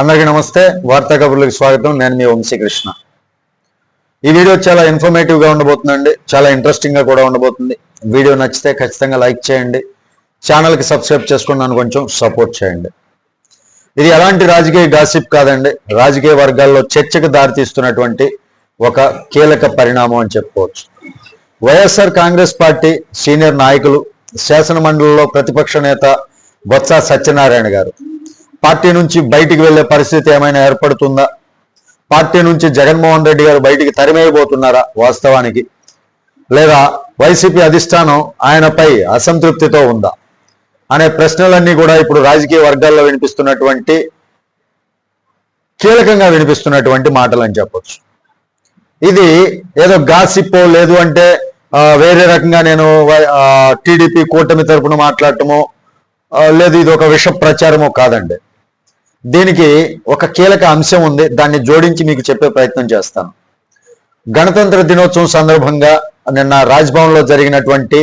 అందరికీ నమస్తే. వార్తా కబుర్లకు స్వాగతం. నేను మీ వంశీకృష్ణ ఈ వీడియో చాలా ఇన్ఫర్మేటివ్గా ఉండబోతుందండి. చాలా ఇంట్రెస్టింగ్గా కూడా ఉండబోతుంది. వీడియో నచ్చితే ఖచ్చితంగా లైక్ చేయండి. ఛానల్కి సబ్స్క్రైబ్ చేసుకుని నన్ను కొంచెం సపోర్ట్ చేయండి. ఇది ఎలాంటి రాజకీయ గాసిప్ కాదండి. రాజకీయ వర్గాల్లో చర్చకు దారితీస్తున్నటువంటి ఒక కీలక పరిణామం అని చెప్పుకోవచ్చు. వైఎస్ఆర్ కాంగ్రెస్ పార్టీ సీనియర్ నాయకులు శాసన మండలిలో ప్రతిపక్ష నేత బొత్స సత్యనారాయణ గారు. పార్టీ నుంచి బయటికి వెళ్ళే పరిస్థితి ఏమైనా ఏర్పడుతుందా? పార్టీ నుంచి జగన్మోహన్ రెడ్డి గారు బయటికి తరిమేయబోతున్నారా వాస్తవానికి? లేదా వైసీపీ అధిష్టానం ఆయనపై అసంతృప్తితో ఉందా? అనే ప్రశ్నలన్నీ కూడా ఇప్పుడు రాజకీయ వర్గాల్లో వినిపిస్తున్నటువంటి కీలకంగా వినిపిస్తున్నటువంటి మాటలు అని చెప్పొచ్చు. ఇది ఏదో గాసిప్పో లేదు అంటే వేరే రకంగా నేను టీడీపీ కూటమి తరపున మాట్లాడటమో లేదు ఇది ఒక విష ప్రచారమో కాదండి. దీనికి ఒక కీలక అంశం ఉంది. దాన్ని జోడించి మీకు చెప్పే ప్రయత్నం చేస్తాను. గణతంత్ర దినోత్సవం సందర్భంగా నిన్న రాజ్భవన్లో జరిగినటువంటి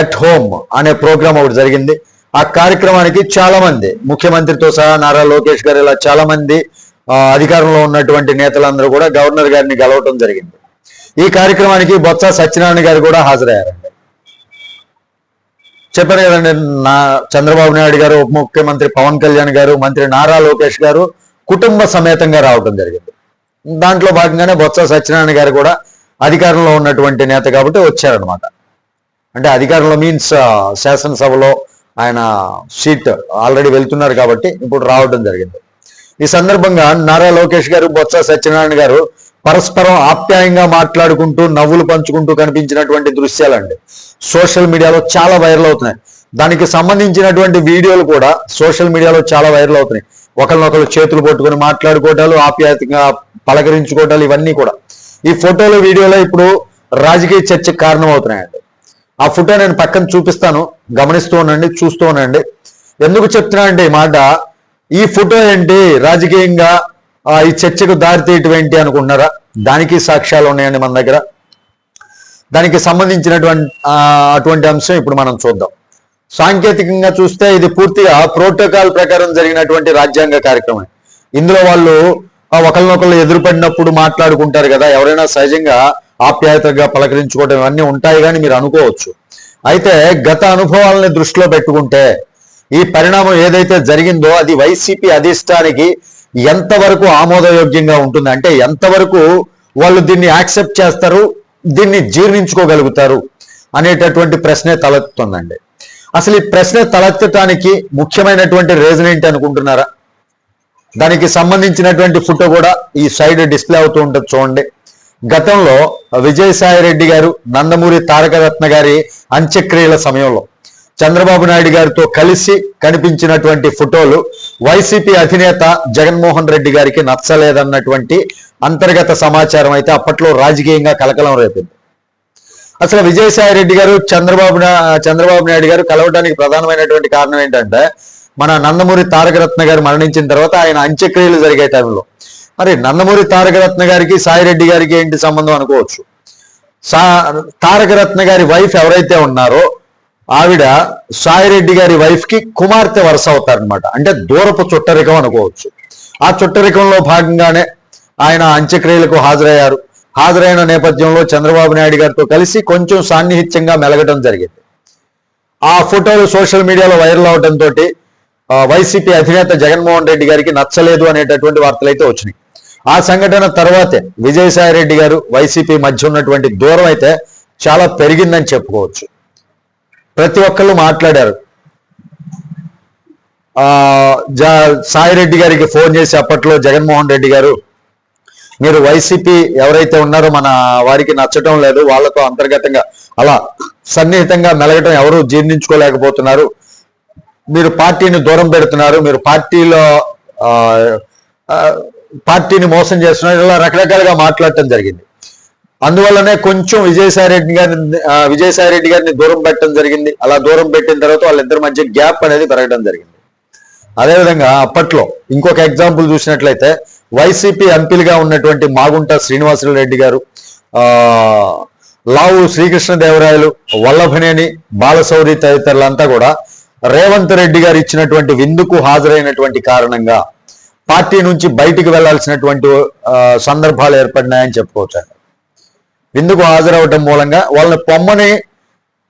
ఎట్ హోమ్ అనే ప్రోగ్రాం ఒకటి జరిగింది. ఆ కార్యక్రమానికి చాలా మంది ముఖ్యమంత్రితో సహా నారా లోకేష్ గారు ఇలా చాలా మంది అధికారంలో ఉన్నటువంటి నేతలందరూ కూడా గవర్నర్ గారిని గెలవటం జరిగింది. ఈ కార్యక్రమానికి బొత్స సత్యనారాయణ గారు కూడా హాజరయ్యారు. చెప్పారు కదండి నా చంద్రబాబు నాయుడు గారు ఉప ముఖ్యమంత్రి పవన్ కళ్యాణ్ గారు మంత్రి నారా లోకేష్ గారు కుటుంబ సమేతంగా రావడం జరిగింది. దాంట్లో భాగంగానే బొత్స సత్యనారాయణ గారు కూడా అధికారంలో ఉన్నటువంటి నేత కాబట్టి వచ్చారనమాట అంటే అధికారంలో మీన్స్ శాసనసభలో ఆయన సీట్ ఆల్రెడీ వెళ్తున్నారు కాబట్టి ఇప్పుడు రావడం జరిగింది. ఈ సందర్భంగా నారా లోకేష్ గారు బొత్స సత్యనారాయణ గారు పరస్పరం ఆప్యాయంగా మాట్లాడుకుంటూ నవ్వులు పంచుకుంటూ కనిపించినటువంటి దృశ్యాలండి. సోషల్ మీడియాలో చాలా వైరల్ అవుతున్నాయి. దానికి సంబంధించినటువంటి వీడియోలు కూడా సోషల్ మీడియాలో చాలా వైరల్ అవుతున్నాయి. ఒకరినొకరు చేతులు పట్టుకొని మాట్లాడుకోవటాలు ఆప్యాయతంగా పలకరించుకోవటాలు ఇవన్నీ కూడా. ఈ ఫోటోలు వీడియోలో ఇప్పుడు రాజకీయ చర్చకు కారణం అవుతున్నాయండి ఆ ఫోటో నేను పక్కన చూపిస్తాను. గమనిస్తూ ఉండండి చూస్తూ ఉండండి. ఎందుకు చెప్తున్నా అంటే ఈ మాట ఈ ఫోటో ఏంటి? రాజకీయంగా ఈ చర్చకు దారి అనుకుంటున్నారా? దానికి సాక్ష్యాలు ఉన్నాయండి మన దగ్గర. దానికి సంబంధించినటువంటి అటువంటి అంశం ఇప్పుడు మనం చూద్దాం. సాంకేతికంగా చూస్తే ఇది పూర్తిగా ప్రోటోకాల్ ప్రకారం జరిగినటువంటి రాజ్యాంగ కార్యక్రమం. ఇందులో వాళ్ళు ఆ, ఒకరినొకరు ఎదురుపడినప్పుడు మాట్లాడుకుంటారు కదా ఎవరైనా సహజంగా ఆప్యాయతగా పలకరించుకోవడం ఇవన్నీ ఉంటాయి కానీ మీరు అనుకోవచ్చు. అయితే గత అనుభవాలని దృష్టిలో పెట్టుకుంటే ఈ పరిణామం ఏదైతే జరిగిందో అది వైసీపీ అధిష్టానికి ఎంతవరకు ఆమోదయోగ్యంగా ఉంటుంది అంటే ఎంతవరకు వాళ్ళు దీన్ని యాక్సెప్ట్ చేస్తారు దీన్ని జీర్ణించుకోగలుగుతారు అనేటటువంటి ప్రశ్నే తలెత్తుందండి అసలు ఈ ప్రశ్న తలెత్తటానికి ముఖ్యమైనటువంటి రీజన్ ఏంటి అనుకుంటున్నారా? దానికి సంబంధించినటువంటి ఫోటో కూడా ఈ సైడ్ డిస్ప్లే అవుతూ ఉంటుంది చూడండి. గతంలో విజయసాయి రెడ్డి గారు నందమూరి తారకరత్న గారి అంత్యక్రియల సమయంలో చంద్రబాబు నాయుడు గారితో కలిసి కనిపించినటువంటి ఫోటోలు వైసీపీ అధినేత జగన్మోహన్ రెడ్డి గారికి నచ్చలేదన్నటువంటి అంతర్గత సమాచారం అయితే అప్పట్లో రాజకీయంగా కలకలం రేపింది. అసలు విజయసాయి రెడ్డి గారు చంద్రబాబు చంద్రబాబు నాయుడు గారు కలవడానికి ప్రధానమైనటువంటి కారణం ఏంటంటే మన నందమూరి తారకరత్న గారు మరణించిన తర్వాత ఆయన అంత్యక్రియలు జరిగే టైంలో. మరి నందమూరి తారకరత్న గారికి సాయిరెడ్డి గారికి ఏంటి సంబంధం అనుకోవచ్చు? సా తారకరత్న గారి వైఫ్ ఎవరైతే ఉన్నారో ఆవిడ సాయిరెడ్డి గారి వైఫ్కి కుమార్తె వరుస అవుతారనమాట అంటే దూరపు చుట్టరికం అనుకోవచ్చు. ఆ చుట్టరికంలో భాగంగానే ఆయన అంత్యక్రియలకు హాజరయ్యారు. హాజరైన నేపథ్యంలో చంద్రబాబు నాయుడు గారితో కలిసి కొంచెం సాన్నిహిత్యంగా మెలగడం జరిగింది. ఆ ఫోటోలు సోషల్ మీడియాలో వైరల్ అవడంతో వైసీపీ అధినేత జగన్మోహన్ రెడ్డి గారికి నచ్చలేదు అనేటటువంటి వార్తలు అయితే వచ్చినాయి. ఆ సంఘటన తర్వాతే విజయసాయి రెడ్డి గారు వైసీపీ మధ్య ఉన్నటువంటి దూరం అయితే చాలా పెరిగిందని చెప్పుకోవచ్చు. ప్రతి ఒక్కళ్ళు మాట్లాడారు. ఆ సాయి రెడ్డి గారికి ఫోన్ చేసి అప్పట్లో జగన్మోహన్ రెడ్డి గారు మీరు వైసీపీ ఎవరైతే ఉన్నారో మన వారికి నచ్చటం లేదు వాళ్ళతో అంతర్గతంగా అలా సన్నిహితంగా మెలగటం ఎవరు జీర్ణించుకోలేకపోతున్నారు. మీరు పార్టీని దూరం పెడుతున్నారు మీరు పార్టీలో పార్టీని మోసం చేస్తున్నారు ఇలా రకరకాలుగా మాట్లాడటం జరిగింది. అందువల్లనే కొంచెం విజయసాయి రెడ్డి గారిని విజయసాయిరెడ్డి విజయసాయి రెడ్డి గారిని దూరం పెట్టడం జరిగింది. అలా దూరం పెట్టిన తర్వాత వాళ్ళిద్దరి మధ్య గ్యాప్ అనేది పెరగడం జరిగింది. అదేవిధంగా అప్పట్లో ఇంకొక ఎగ్జాంపుల్ చూసినట్లయితే వైసీపీ ఎంపీలుగా ఉన్నటువంటి మాగుంట శ్రీనివాసరావు రెడ్డి గారు ఆ లావు శ్రీకృష్ణదేవరాయలు వల్లభనేని బాలశౌరి తదితరులంతా కూడా రేవంత్ రెడ్డి గారు ఇచ్చినటువంటి విందుకు హాజరైనటువంటి కారణంగా పార్టీ నుంచి బయటికి వెళ్ళాల్సినటువంటి సందర్భాలు ఏర్పడినాయని చెప్పుకోవచ్చు. విందుకు హాజరవటం మూలంగా వాళ్ళని పొమ్మని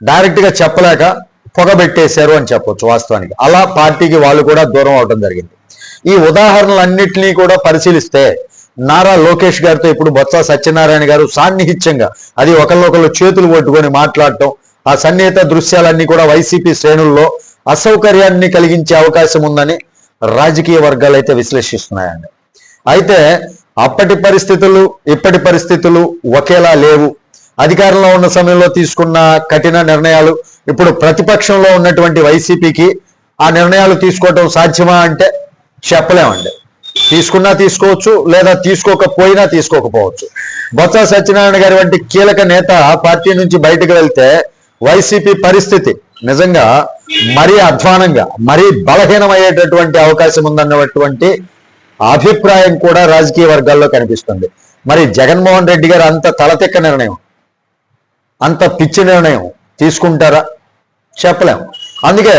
డైరెక్ట్గా చెప్పలేక పొగబెట్టేశారు అని చెప్పొచ్చు వాస్తవానికి. అలా పార్టీకి వాళ్ళు కూడా దూరం అవడం జరిగింది. ఈ ఉదాహరణలన్నింటినీ కూడా పరిశీలిస్తే నారా లోకేష్ గారితో ఇప్పుడు బొత్స సత్యనారాయణ గారు సాన్నిహిత్యంగా అది ఒకళ్ళొకళ్ళు చేతులు పట్టుకొని మాట్లాడటం ఆ సన్నిహిత దృశ్యాలన్నీ కూడా వైసీపీ శ్రేణుల్లో అసౌకర్యాన్ని కలిగించే అవకాశం ఉందని రాజకీయ వర్గాలు అయితే విశ్లేషిస్తున్నాయండి. అయితే అప్పటి పరిస్థితులు ఇప్పటి పరిస్థితులు ఒకేలా లేవు. అధికారంలో ఉన్న సమయంలో తీసుకున్న కఠిన నిర్ణయాలు ఇప్పుడు ప్రతిపక్షంలో ఉన్నటువంటి వైసీపీకి ఆ నిర్ణయాలు తీసుకోవటం సాధ్యమా అంటే చెప్పలేమండి. తీసుకున్నా తీసుకోవచ్చు లేదా తీసుకోకపోయినా తీసుకోకపోవచ్చు. బొత్స సత్యనారాయణ గారి వంటి కీలక నేత పార్టీ నుంచి బయటకు వెళ్తే వైసీపీ పరిస్థితి నిజంగా మరీ అధ్వానంగా మరీ బలహీనమయ్యేటటువంటి అవకాశం ఉందన్నటువంటి అభిప్రాయం కూడా రాజకీయ వర్గాల్లో కనిపిస్తుంది. మరి జగన్మోహన్ రెడ్డి గారు అంత తలతిక్క నిర్ణయం అంత పిచ్చి నిర్ణయం తీసుకుంటారా? చెప్పలేము అందుకే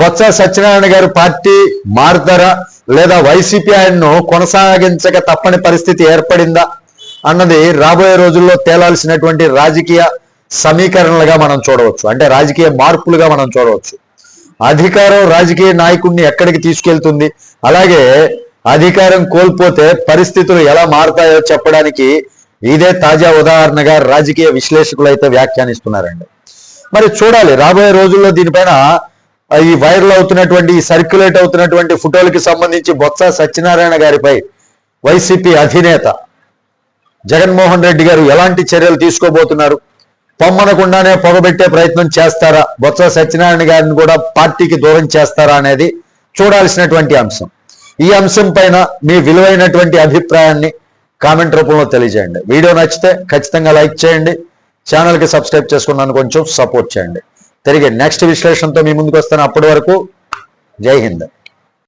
బొత్స సత్యనారాయణ గారు పార్టీ మారుతారా? లేదా వైసీపీ ఆయన్ను కొనసాగించక తప్పని పరిస్థితి ఏర్పడిందా? అన్నది రాబోయే రోజుల్లో తేలాల్సినటువంటి రాజకీయ సమీకరణలుగా మనం చూడవచ్చు. అంటే రాజకీయ మార్పులుగా మనం చూడవచ్చు. అధికారం రాజకీయ నాయకుడిని ఎక్కడికి తీసుకెళ్తుంది? అలాగే అధికారం కోల్పోతే పరిస్థితులు ఎలా మారతాయో చెప్పడానికి ఇదే తాజా ఉదాహరణగా రాజకీయ విశ్లేషకులు అయితే వ్యాఖ్యానిస్తున్నారండి. మరి చూడాలి రాబోయే రోజుల్లో దీనిపైన ఈ వైరల్ అవుతున్నటువంటి ఈ సర్క్యులేట్ అవుతున్నటువంటి ఫోటోలకి సంబంధించి బొత్స సత్యనారాయణ గారిపై వైసీపీ అధినేత జగన్మోహన్ రెడ్డి గారు ఎలాంటి చర్యలు తీసుకోబోతున్నారు? పొమ్మనకుండానే పొగబెట్టే ప్రయత్నం చేస్తారా? బొత్స సత్యనారాయణ గారిని కూడా పార్టీకి దూరం చేస్తారా అనేది చూడాల్సినటువంటి అంశం. ఈ అంశం పైన మీ విలువైనటువంటి అభిప్రాయాన్ని కామెంట్ రూపంలో తెలియజేయండి. వీడియో నచ్చితే ఖచ్చితంగా లైక్ చేయండి. ఛానల్కి సబ్స్క్రైబ్ చేసుకున్నాను కొంచెం సపోర్ట్ చేయండి. తిరిగి నెక్స్ట్ విశ్లేషణతో మీ ముందుకు వస్తాను అప్పటి వరకు. జై హింద్.